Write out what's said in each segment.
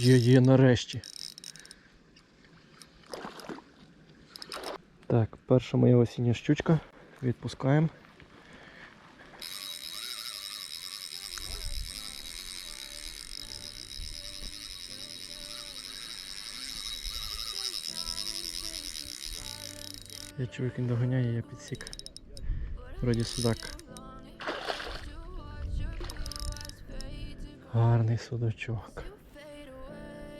Є, є нарешті. Так, перша моя осіння щучка. Відпускаємо. Я чоловік він доганяє, я підсік. Вроді судак. Гарний судачок.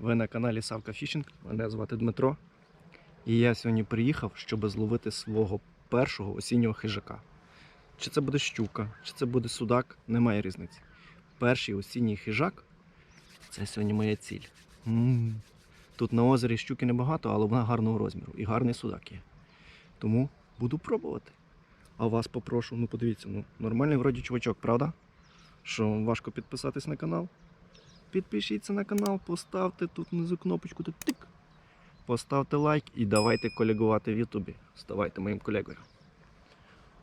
Ви на каналі Савка Фішинг. Мене звати Дмитро. І я сьогодні приїхав, щоб зловити свого першого осіннього хижака. Чи це буде щука, чи це буде судак, немає різниці. Перший осінній хижак це сьогодні моя ціль. м Тут на озері щуки небагато, але вона гарного розміру і гарний судак є. Тому буду пробувати. А вас попрошу, ну подивіться, ну нормальний вроді чувачок, правда? Що важко підписатись на канал? Підпишіться на канал, поставте тут внизу кнопочку тут тик. Поставте лайк і давайте колегувати в Ютубі. Ставайте моїм колегою.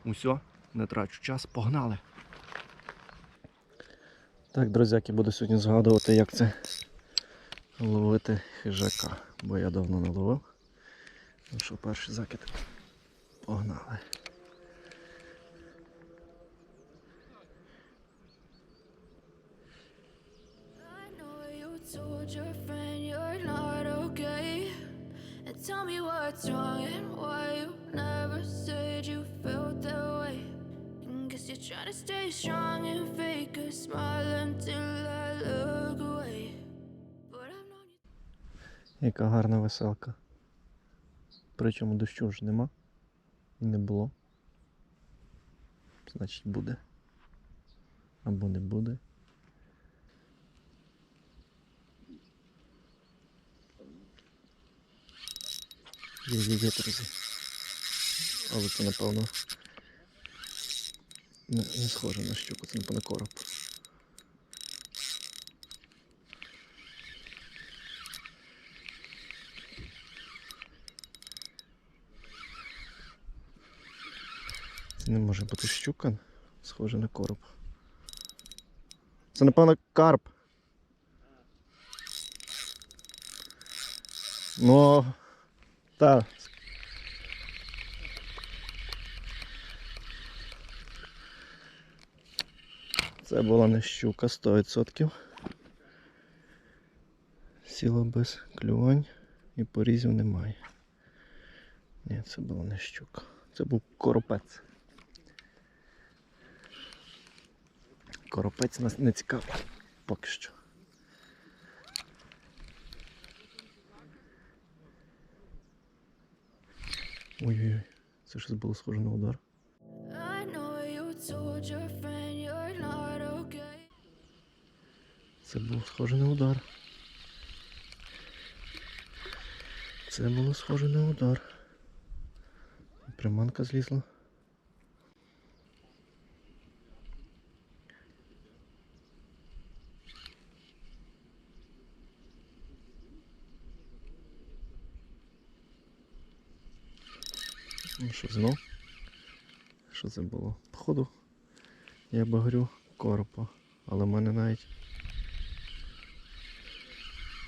Усьо, не трачу час, погнали. Так, друзяки, буду сьогодні згадувати, як це ловити хижака, бо я давно не ловив. Ну що, перший закид. Погнали. Told your friend you're not okay. And tell me what's wrong and why you never said you felt that way. And guess you're trying to stay strong and fake a smile until I look away. But I've known you. Яка гарна веселка. Причому дощу ж нема. І не було. Значить буде. Або не буде. Є, є, є, друзі. Але це напевно. Не, не схоже на щуку, це напевно короб. Це не може бути щука, схоже на короб. Це напевно карп. Ну, так. Це була не щука 100%. Сіла без клювань і порізів немає. Ні, це була не щука. Це був коропець. Коропець нас не цікавий поки що. Ой-ой-ой, це щось було схоже на удар. Це був схоже на удар. Це було схоже на удар. Приманка злізла. Що знов? Що це було? Походу, я багрю коропа, але в мене навіть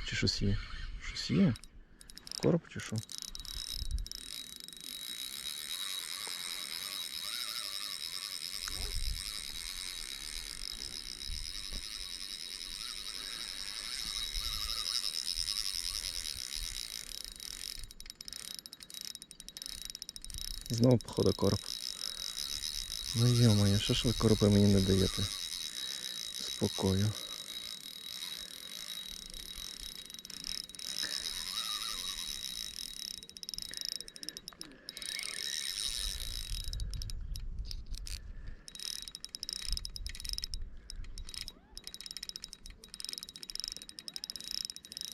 чи щось є? Щось є? Короб чи що? Знову походу короб. Ну йо-моє, що ж ви коропи мені не даєте? Спокою.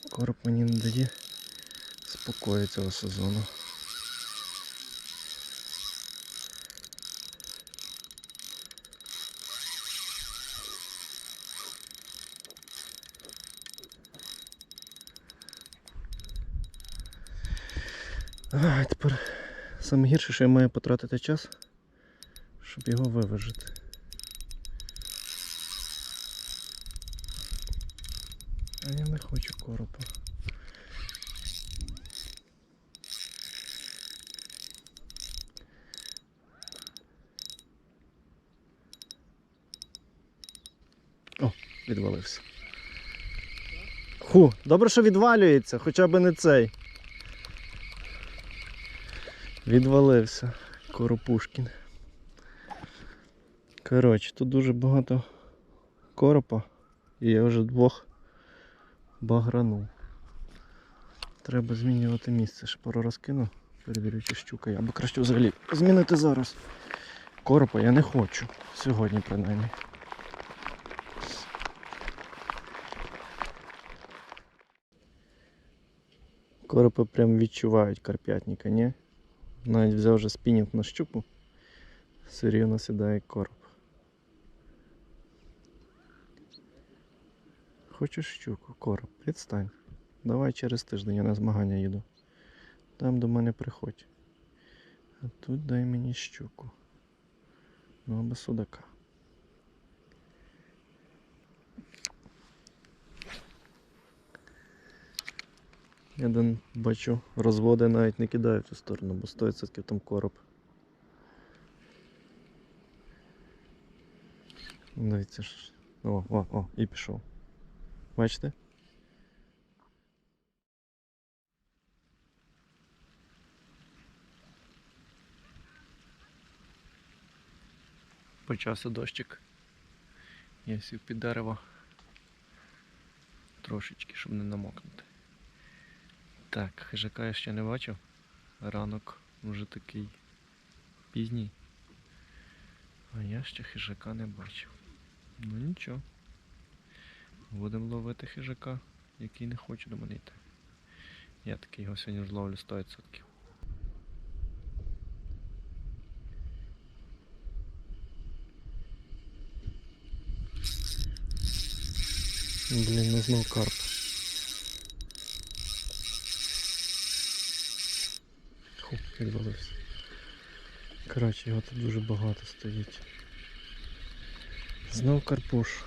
Короб мені не дає спокою цього сезону. Саме гірше, що я маю потратити час, щоб його виважити. А я не хочу коропа. О, відвалився. Ху, добре, що відвалюється, хоча б не цей. Відвалився Коропушкін. Коротше, тут дуже багато коропа, і я вже двох багранув. Треба змінювати місце. Ще пару раз кину, перевірю, чи щука є. Або краще взагалі змінити зараз. Коропа я не хочу. Сьогодні принаймні. Коропи прям відчувають карп'ятника, ні? Навіть взяв вже спінінг на щуку. Все рівно сідає короб. Хочеш щуку, короб, відстань. Давай через тиждень я на змагання їду. Там до мене приходь. А тут дай мені щуку. Ну або судака. Я один бачу, розводи навіть не кидаю в цю сторону, бо 100% там короб. Дивіться ж. О, о, о, і пішов. Бачите? Почався дощик. Я сів під дерево. Трошечки, щоб не намокнути. Так, хижака я ще не бачив. Ранок вже такий пізній. А я ще хижака не бачив. Ну нічого. Будемо ловити хижака, який не хоче до мене йти. Я такий його сьогодні зловлю 100%. Блін, не знов карп. Відвалився. Коротше, його тут дуже багато стоїть. Знов карпуш.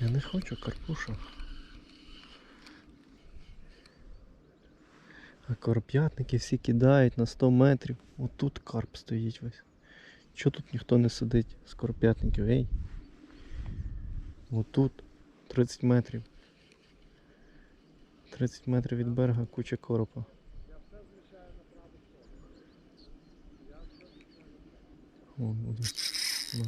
Я не хочу карпуша. А карп'ятники всі кидають на 100 метрів. Отут карп стоїть весь. Чого тут ніхто не сидить з карп'ятників? Ей? Отут 30 метрів. 30 метрів від берега куча коропа. О, один. Ну.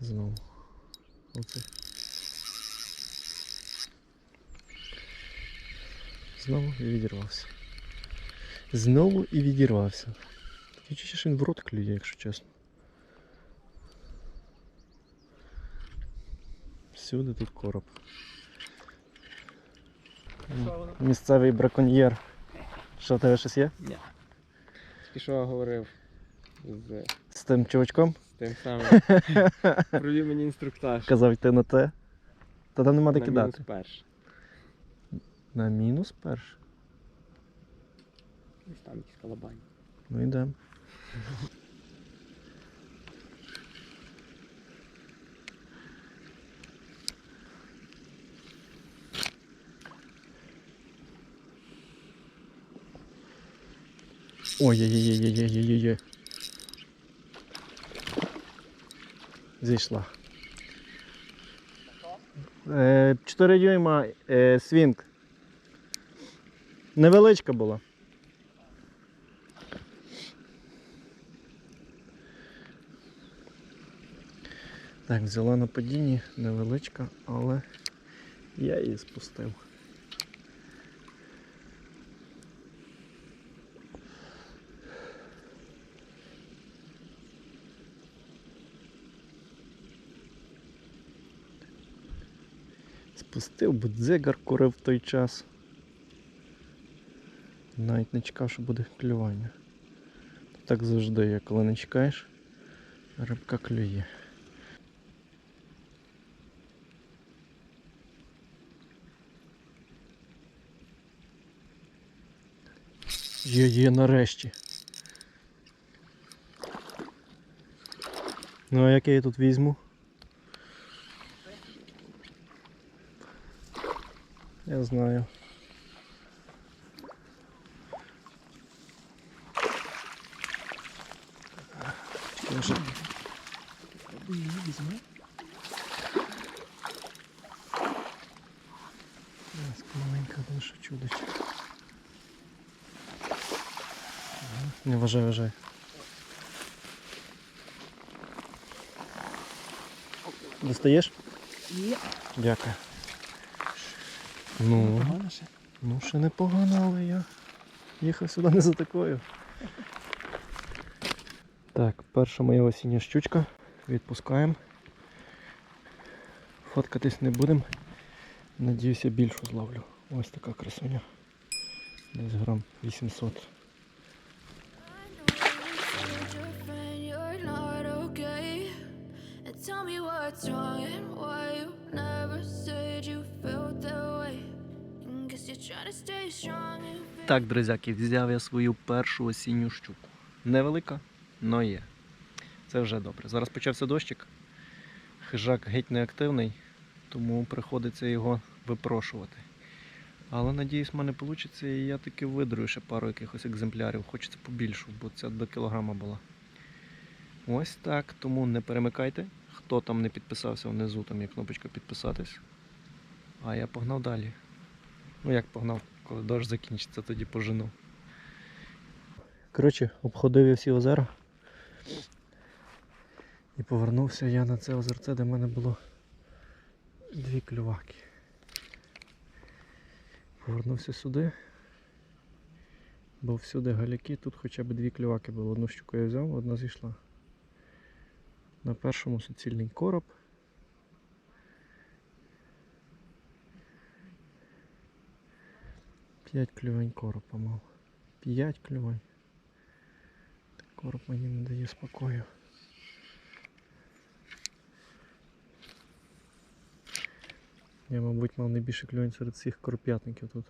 Знову. Оце. Знову і відірвався. Знову і відірвався. Таке чуще, що він в рот клює, якщо чесно. Всюди тут короб. М, Місцевий браконьєр. Що в тебе щось є? Ні. Тільки що говорив з З тим чувачком? тим самим. Провів мені інструктаж. Казав йти на те. Та там нема де на кидати. мінус перш. На мінус перш. Ось там якісь колобані. Ну йдемо. Ой-ой-ой-ой-ой-ой-ой. Зійшла. 4 дюйма свінг. Невеличка була. Так, взяла на падінні невеличка, але я її спустив. Спустив, бо дзигар курив в той час. Навіть не чекав, що буде клювання. Так завжди є, коли не чекаєш, рибка клює. Є, є нарешті. Ну а як я її тут візьму? Я знаю. Може, її візьму. Ось маленька чудить. Ага, Не вважай, вважай. Достаєш? Є. Дякую. Ну, Непогано ще? ну ще непогано, але я їхав сюди не за такою. Так, перша моя осіння щучка. Відпускаємо. Фоткатись не будемо. Надіюся, більшу зловлю. Ось така красуня. Десь грам 800. Так, друзяки, взяв я свою першу осінню щуку. Невелика, но є. Це вже добре. Зараз почався дощик. Хижак геть неактивний, тому приходиться його випрошувати. Але надіюсь, в мене вийде, і я таки видрую ще пару якихось екземплярів. Хочеться побільшу, бо це до кілограма була. Ось так, тому не перемикайте. Хто там не підписався внизу, там є кнопочка підписатись. А я погнав далі. Ну як погнав, коли дощ закінчиться, тоді пожену. Коротше, обходив я всі озера. І повернувся я на це озерце, де в мене було дві клюваки. Повернувся сюди. Бо всюди галяки, тут хоча б дві клюваки було. Одну щуку я взяв, одна зійшла. На першому суцільний короб. П'ять клювань коропа мав. П'ять клювань. Короб мені не дає спокою. Я, мабуть, мав найбільше клювань серед всіх короп'ятників тут.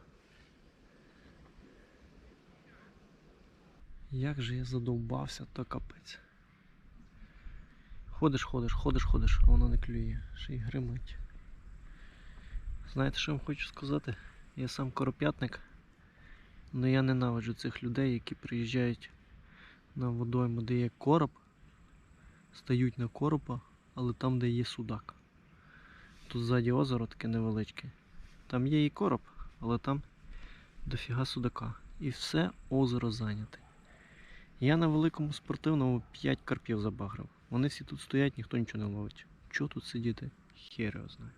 Як же я задовбався, то капець. Ходиш, ходиш, ходиш, ходиш, а воно не клює, ще й гримить. Знаєте, що я вам хочу сказати? Я сам короп'ятник, але я ненавиджу цих людей, які приїжджають на водойму, де є короб, стають на коропа, але там, де є судак. Тут ззаді озеро таке невеличке. Там є і короб, але там дофіга судака. І все озеро зайняте. Я на великому спортивному 5 карпів забагрив. Вони всі тут стоять, ніхто нічого не ловить. Чого тут сидіти? Хер його знає.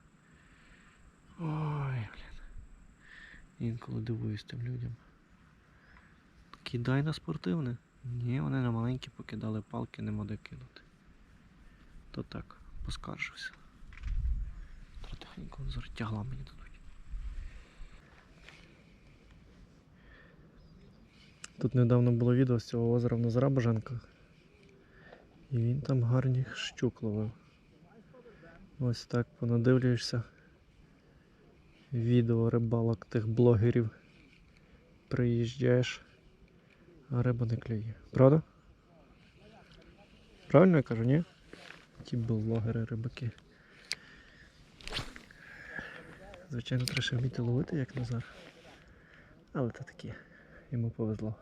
Ой, блін. Інколи дивуюсь тим людям. Кидай на спортивне. Ні, вони на маленькі покидали палки, нема де кинути. То так, поскаржився. Треба тихенько зараз тягла мені дадуть. Тут недавно було відео з цього озера в Назарабажанках. І він там гарних щук ловив. Ось так понадивлюєшся. Відео рибалок тих блогерів. Приїжджаєш, риба не клює. Правда? Правильно я кажу, ні? Ті блогери рибаки. Звичайно, треба вміти ловити, як Назар. Але це таке. Йому повезло.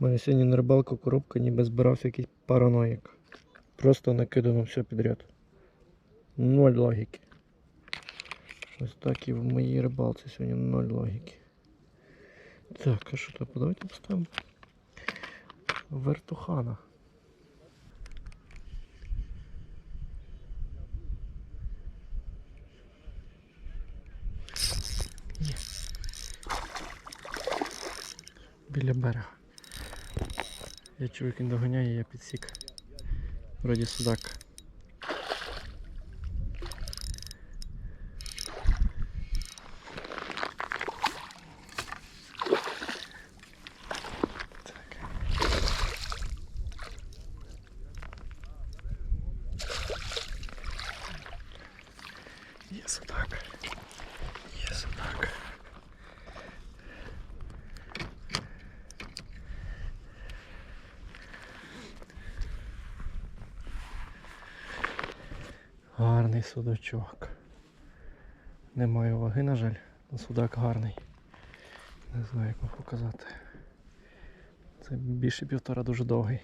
У мене сьогодні на рибалку коробка ніби збирався якийсь параноїк. Просто накидано все підряд. Ноль логіки. Ось так і в моїй рибалці сьогодні ноль логіки. Так, а що то? Давайте поставимо вертухана. Є. Біля берега. Я як він доганяє, я підсік. Вроді судак. Є судак. Є судак. Гарний судачок. Немає ваги, на жаль, але судак гарний. Не знаю, як вам показати. Це більше півтора дуже довгий.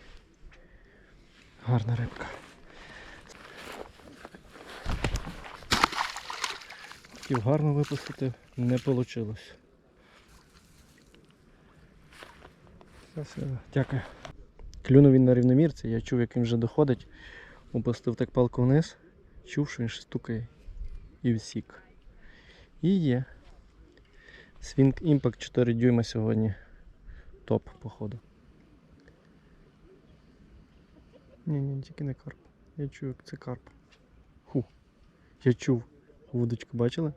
Гарна рибка. Хотів гарно випустити, не вийшло. Дякую. Клюнув він на рівномірці, я чув, як він вже доходить. Опустив так палку вниз, чув, що він стукає і всік. І є. Swing Impact 4 дюйма сьогодні. Топ, походу. Ні, ні, тільки не карп. Я чую, як це карп. Ху. Я чув. Вудочка бачили?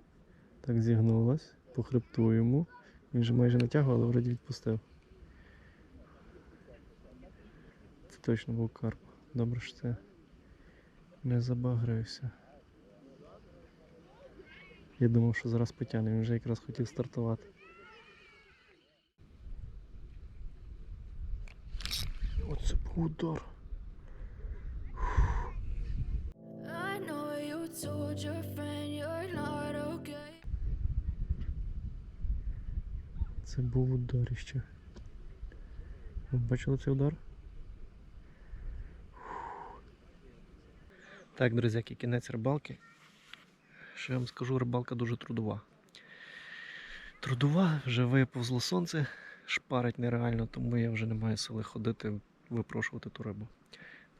Так зігнулась, по хребту йому. Він же майже натягував, але вроді відпустив. Це точно був карп. Добре, що це не забагрився. Я думав, що зараз потягне, він вже якраз хотів стартувати. Оце був удар. I know you told your friend Це був ударище. Ви бачили цей удар? Так, друзяки, кінець рибалки. Що я вам скажу, рибалка дуже трудова. Трудова, вже виповзло сонце, шпарить нереально, тому я вже не маю сили ходити, випрошувати ту рибу.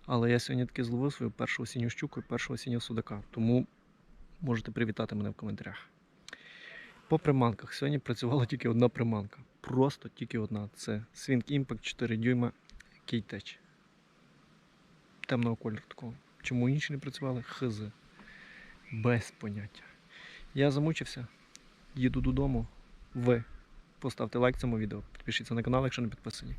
Але я сьогодні таки зловив свою першу осінню щуку і першого осіннього судака, тому можете привітати мене в коментарях. По приманках. Сьогодні працювала тільки одна приманка. Просто тільки одна. Це Swing Impact 4 дюйма Кейтеч. Темного кольору такого. Чому інші не працювали? Хз. Без поняття. Я замучився. Їду додому. Ви поставте лайк цьому відео, підпишіться на канал, якщо не підписані.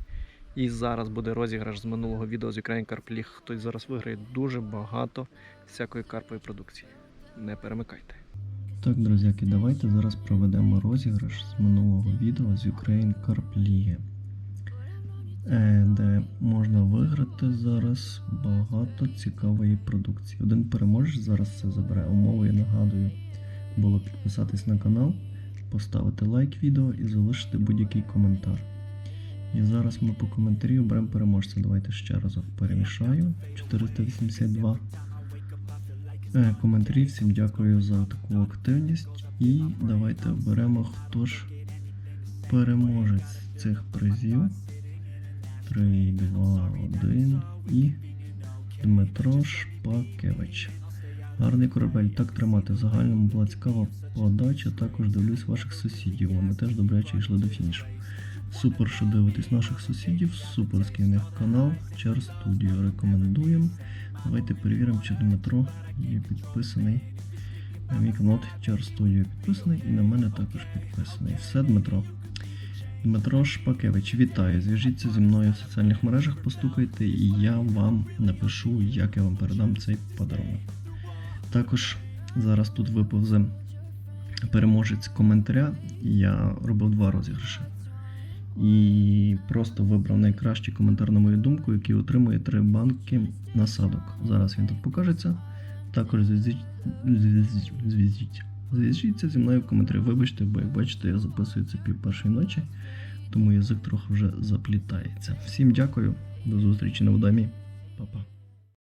І зараз буде розіграш з минулого відео з Ukraine Carp League. Хтось зараз виграє дуже багато всякої карпової продукції. Не перемикайте. Так, друзяки, давайте зараз проведемо розіграш з минулого відео з Ukraine Carp League, е, де можна виграти зараз багато цікавої продукції. Один переможець зараз це забере. Умови, я нагадую, було підписатись на канал, поставити лайк відео і залишити будь-який коментар. І зараз ми по коментарі оберемо переможця. Давайте ще разок перемішаю. 482 е, коментарі. Всім дякую за таку активність. І давайте оберемо, хто ж переможець цих призів. 3, 2, 1 і Дмитро Шпакевич. Гарний корабель, так тримати. В загальному була цікава подача. Також дивлюсь ваших сусідів. Вони теж добряче йшли до фінішу. Супер, що дивитесь наших сусідів. В них канал. Чар Studio рекомендуємо. Давайте перевіримо, чи Дмитро є підписаний. На мій канал Чар Studio підписаний і на мене також підписаний. Все, Дмитро. Дмитро Шпакевич, вітаю. Зв'яжіться зі мною в соціальних мережах, постукайте, і я вам напишу, як я вам передам цей подарунок. Також зараз тут виповзе переможець коментаря. Я робив два розіграші. І просто вибрав найкращий коментар, на мою думку, який отримує три банки насадок. Зараз він тут покажеться. Також зв'яжіться зі мною в коментарі. Вибачте, бо як бачите, я записую це пів першої ночі, тому язик трохи вже заплітається. Всім дякую, до зустрічі на. Па-па.